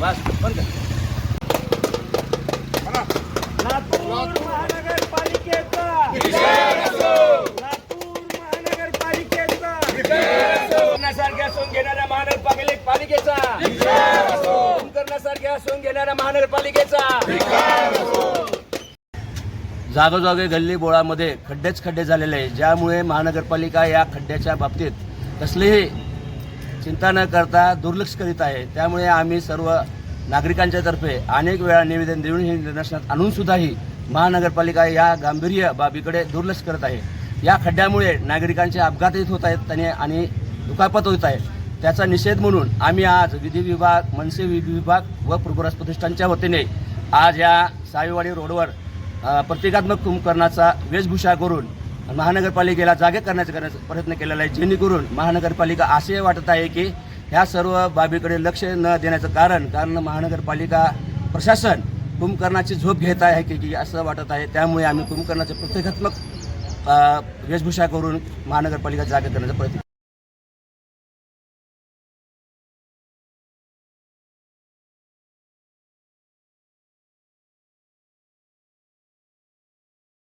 बस बंद कर. लातूर महानगरपालिकेचा. लातूर महानगरपालिकेचा करण्यासारख्या सोंग घेणाऱ्या महानगरपालिकेचा करण्यासारख्या सोंग घेणाऱ्या महानगरपालिकेचा. जागोजागी गल्ली बोळामध्ये खड्डेच खड्डे झालेले आहे ज्यामुळे महानगरपालिका या खड्ड्याच्या बाबतीत कसलीही चिंता न करता दुर्लक्ष करीत आहे. त्यामुळे आम्ही सर्व नागरिकांच्या तर्फे अनेक वेळा निवेदन देऊन हे निदर्शनात आणून सुद्धाही महानगरपालिका या गांभीर्य बाबीकडे दुर्लक्ष करत आहे. या खड्ड्यामुळे नागरिकांचे अपघात येत होत आहेत आणि आणि दुखापत होत आहे. त्याचा निषेध म्हणून आम्ही आज विधी विभाग मनसे विधी विभाग व प्रभुराज प्रतिष्ठानच्या वतीने आज या साईवाडी रोडवर प्रतिकात्मक कुंभकर्णाचा वेशभूषा करून महानगरपालिकेला जागे करण्याचा करण्याचा प्रयत्न केलेला आहे. जेणेकरून महानगरपालिका असे वाटत आहे की ह्या सर्व बाबीकडे लक्ष न देण्याचं कारण कारण महानगरपालिका प्रशासन कुंभकर्णाची झोप घेत आहे की की असं वाटत आहे. त्यामुळे आम्ही कुंभकर्णाचे प्रतिकात्मक वेशभूषा करून महानगरपालिका जागा करण्याचा प्रयत्न